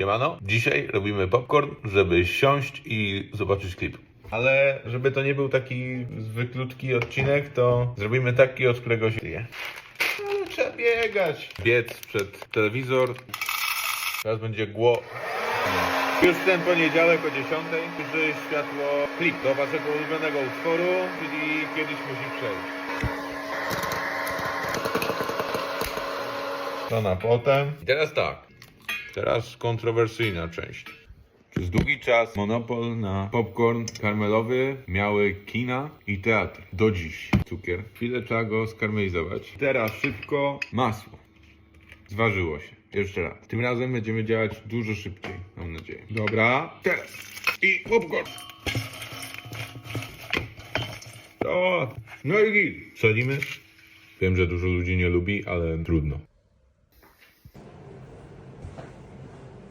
Siemano, dzisiaj robimy popcorn, żeby siąść i zobaczyć klip. Ale żeby to nie był taki zwyklutki odcinek, to zrobimy taki, od którego się je. Ale trzeba biegać. Biec przed telewizor. Teraz będzie gło... Już ten poniedziałek o 10 przyjrzy światło klip do waszego ulubionego utworu, czyli kiedyś musi przejść. To na potem. I teraz tak. Teraz kontrowersyjna część. Przez długi czas monopol na popcorn karmelowy miały kina i teatr. Do dziś. Cukier. Chwilę trzeba go skarmelizować. Teraz szybko masło. Zważyło się. Jeszcze raz. Tym razem będziemy działać dużo szybciej, mam nadzieję. Dobra, teraz. I popcorn. O, no i git. Solimy. Wiem, że dużo ludzi nie lubi, ale trudno.